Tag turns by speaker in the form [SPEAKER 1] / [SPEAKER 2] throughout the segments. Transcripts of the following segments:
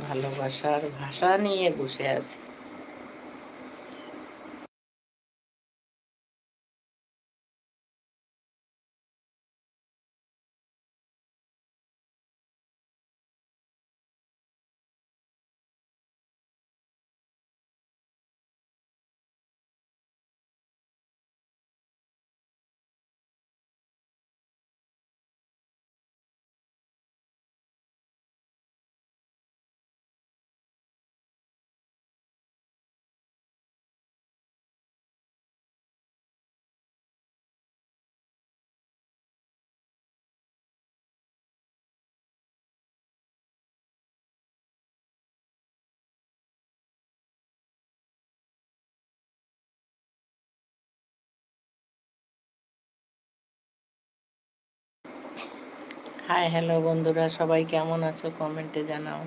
[SPEAKER 1] ভালোবাসার ভাষা নিয়ে বসে আছি। হাই হ্যালো বন্ধুরা সবাই কেমন আছো? কমেন্টে জানাও।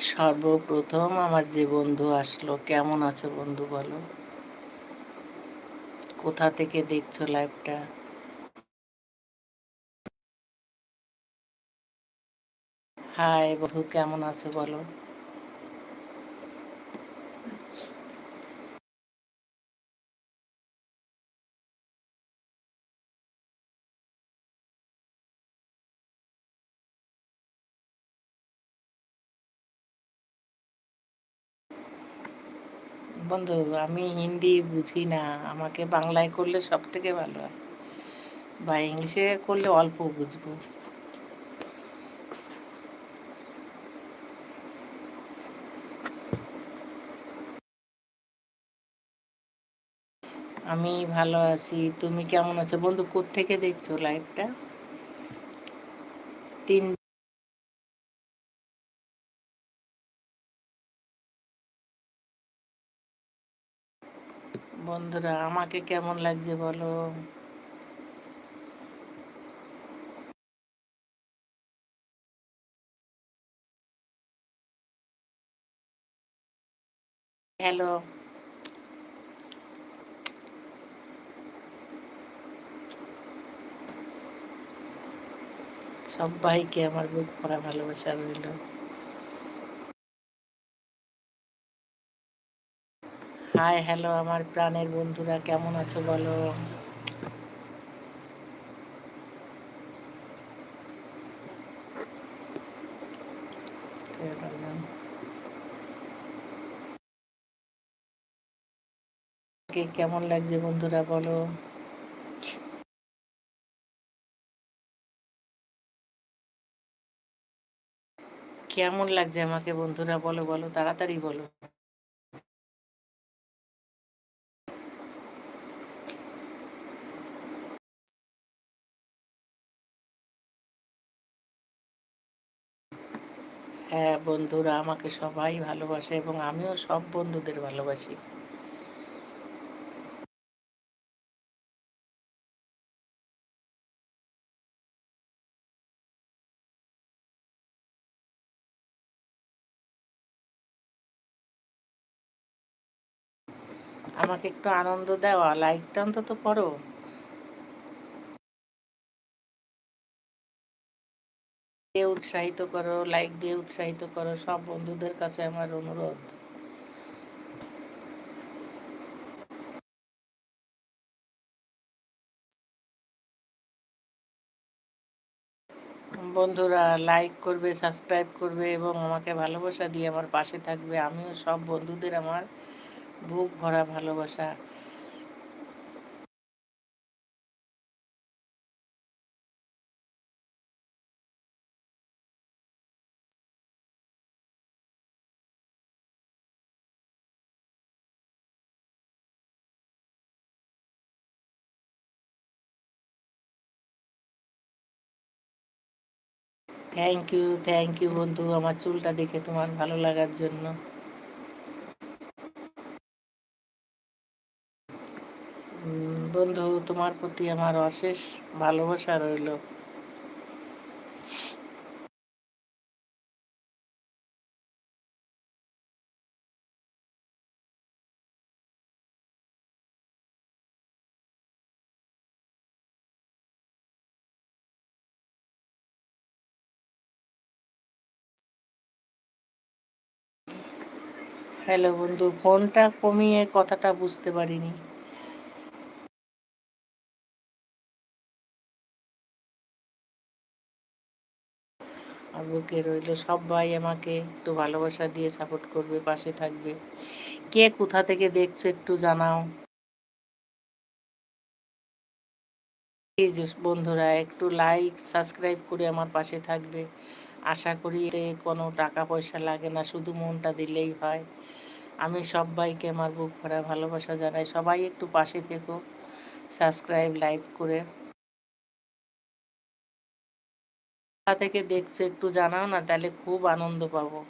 [SPEAKER 1] সর্বপ্রথম আমার যে বন্ধু আসলো, কেমন আছো বন্ধু বলো? কোথা থেকে দেখছ লাইভটা? হাই বন্ধু, কেমন আছো বলো? বন্ধু, আমি হিন্দি বুঝি না। আমাকে বাংলায় করলে সব থেকে ভালো হয়। বা ইংলিশে করলে অল্প বুঝব। আমি ভালো আছি। তুমি কেমন আছো? বন্ধু থেকে দেখছ লাইভটা তিন বন্ধুরা আমাকে কেমন লাগছে বলো? হ্যালো। সবাইকে আমার বুক করা ভালোবাসা রইল। হাই হ্যালো আমার প্রাণের বন্ধুরা, কেমন আছো বলো? কেমন লাগছে বন্ধুরা বলো? কেমন লাগছে আমাকে বন্ধুরা বলো বলো, তাড়াতাড়ি বলো। হ্যাঁ বন্ধুরা আমাকে সবাই ভালোবাসে এবং আমিও সব বন্ধুদের ভালোবাসি। আমাকে একটু আনন্দ দেওয়া লাইকটা অন্তত করো দিয়ে উৎসাহিত করো লাইক দিয়ে উৎসাহিত করো, সব বন্ধুদের কাছে আমার অনুরোধ। বন্ধুরা লাইক করবে সাবস্ক্রাইব করবে এবং আমাকে ভালোবাসা দিয়ে আমার পাশে থাকবে। আমিও সব বন্ধুদের আমার বুক ভরা ভালোবাসা। থ্যাংক ইউ থ্যাংক ইউ বন্ধু। আমার চুলটা দেখে তোমার ভালো লাগার জন্য। বন্ধু, তোমার প্রতি আমার অশেষ ভালোবাসা রইল। হ্যালো বন্ধু, ফোনটা কমিয়ে কথাটা বুঝতে পারিনি। বুকে রইল, সবাই আমাকে একটু ভালোবাসা দিয়ে সাপোর্ট করবে, পাশে থাকবে। কে কোথা থেকে দেখছ একটু জানাও। বন্ধুরা, একটু লাইক সাবস্ক্রাইব করে আমার পাশে থাকবে। আশা করি কোনো টাকা পয়সা লাগে না, শুধু মনটা দিলেই হয়। আমি সবাইকে আমার বুক ভরা ভালোবাসা জানাই। সবাই একটু পাশে থেকো, সাবস্ক্রাইব, লাইক করে। থেকে দেখছ একটু জানাও না, তাহলে খুব আনন্দ পাবো।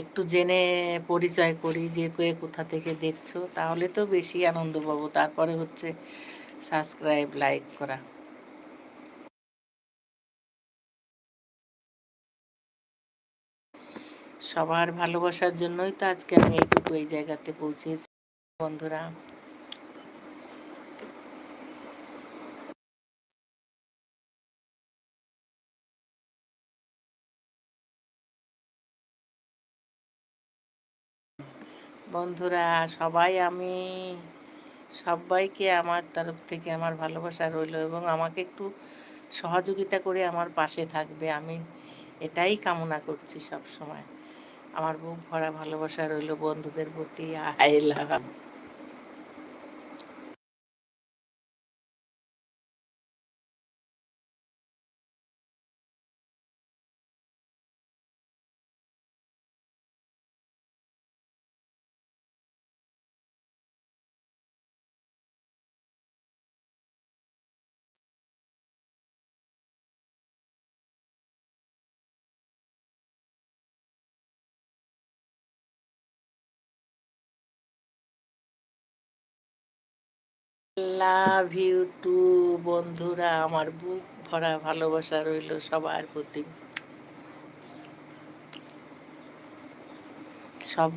[SPEAKER 1] একটু জেনে পরিচয় করি যে কে কোথা থেকে দেখছ, তাহলে তো বেশি আনন্দ পাবো। তারপরে হচ্ছে সাবস্ক্রাইব, লাইক করা। সবার ভালোবাসার জন্যই তো আজকে আমি এইটুকু এই জায়গাতে পৌঁছেছি, বন্ধুরা। বন্ধুরা, সবাই আমি, সবাইকে আমার তরফ থেকে আমার ভালোবাসা রইল এবং আমাকে একটু সহযোগিতা করে আমার পাশে থাকবে। আমি এটাই কামনা করছি সব সময় আমার বুক ভরা ভালোবাসা রইল বন্ধুদের প্রতি। I love love you too বন্ধুরা। আমার বুক ভরা ভালোবাসা রইল সবার প্রতি। সব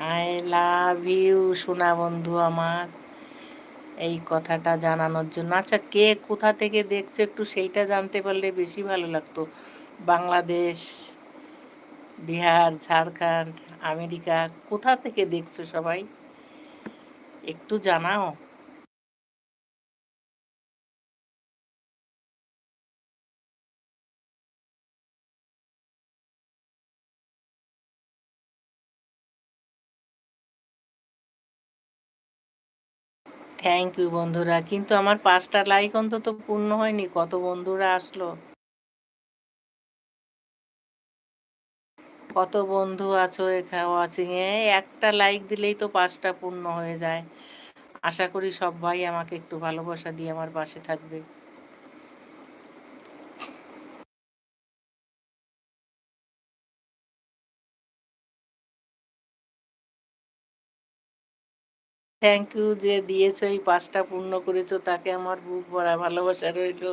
[SPEAKER 1] আই লাভ ইউ, সোনা বন্ধু আমার। এই কথাটা জানানোর জন্য। আচ্ছা কে কোথা থেকে দেখছ একটু সেইটা জানতে পারলে বেশি ভালো লাগতো। বাংলাদেশ, বিহার, ঝাড়খণ্ড, আমেরিকা, কোথা থেকে দেখছ সবাই? একটু জানাও। থ্যাংক ইউ বন্ধুরা। কিন্তু আমার পাঁচটা লাইক অন্তত পূর্ণ হয়নি। কত বন্ধুরা আসলো? কত বন্ধু আছো এখানে একটা লাইক দিলেই তো পাঁচটা পূর্ণ হয়ে যায়। আশা করি সবাই আমাকে একটু ভালোবাসা দিয়ে আমার পাশে থাকবে। থ্যাংক ইউ যে দিয়েছ, এই পাঁচটা পূর্ণ করেছ, তাকে আমার বুক ভরা ভালোবাসা রইল।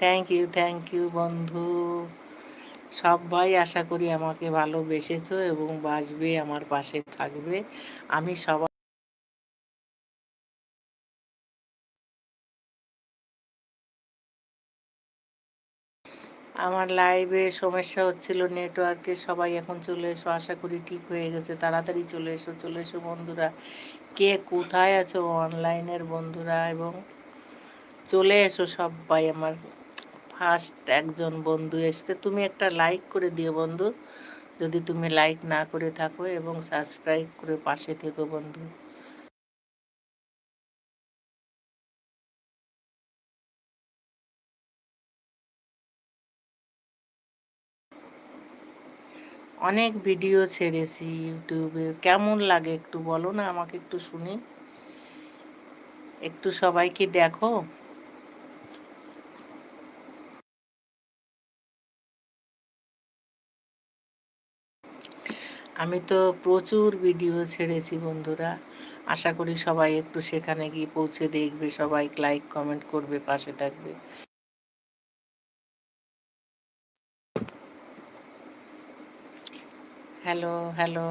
[SPEAKER 1] থ্যাংক ইউ থ্যাংক ইউ বন্ধু। সবাই আশা করি আমাকে ভালোবেসেছো এবং বাসবে, আমার পাশে থাকবে। আমি সবাই আমার লাইভে সমস্যা হচ্ছিল নেটওয়ার্কে সবাই এখন চলে এসো, আশা করি ঠিক হয়ে গেছে, তাড়াতাড়ি চলে এসো চলে এসো বন্ধুরা। কে কোথায় আছো অনলাইনের বন্ধুরা? এবং চলে এসো সবাই, আমার ফার্স্ট একজন বন্ধু এসছে। তুমি একটা লাইক করে দিও বন্ধু, যদি তুমি লাইক না করে থাকো এবং সাবস্ক্রাইব করে পাশে থেকো বন্ধু। অনেক ভিডিও ছেড়েছি ইউটিউবে। কেমন লাগে একটু বলো না আমাকে একটু শুনি। একটু সবাইকে দেখো। আমি তো প্রচুর ভিডিও ছেড়েছি বন্ধুরা। আশা করি সবাই একটু সেখানে গিয়ে পৌঁছে দেখবে, সবাই লাইক কমেন্ট করবে, পাশে থাকবে। হ্যালো হ্যালো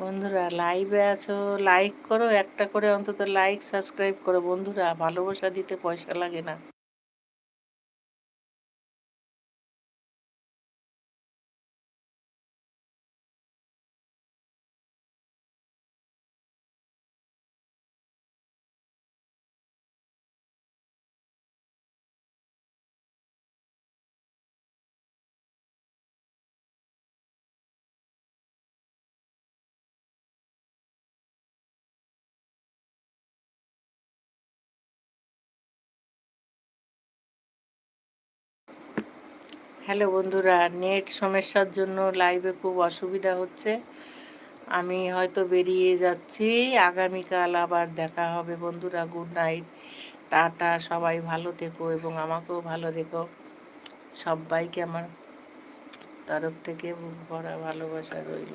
[SPEAKER 1] বন্ধুরা লাইভে আছো লাইক করো, একটা করে অন্তত লাইক সাবস্ক্রাইব করো। বন্ধুরা, ভালোবাসা দিতে পয়সা লাগে না। হ্যালো বন্ধুরা, নেট সমস্যার জন্য লাইভে খুব অসুবিধা হচ্ছে। আমি হয়তো বেরিয়ে যাচ্ছি, আগামীকাল আবার দেখা হবে বন্ধুরা গুড নাইট টাটা, সবাই ভালো থেকো এবং আমাকেও ভালো রেখো সবাইকে আমার তরফ থেকে ভরা ভালোবাসা রইল।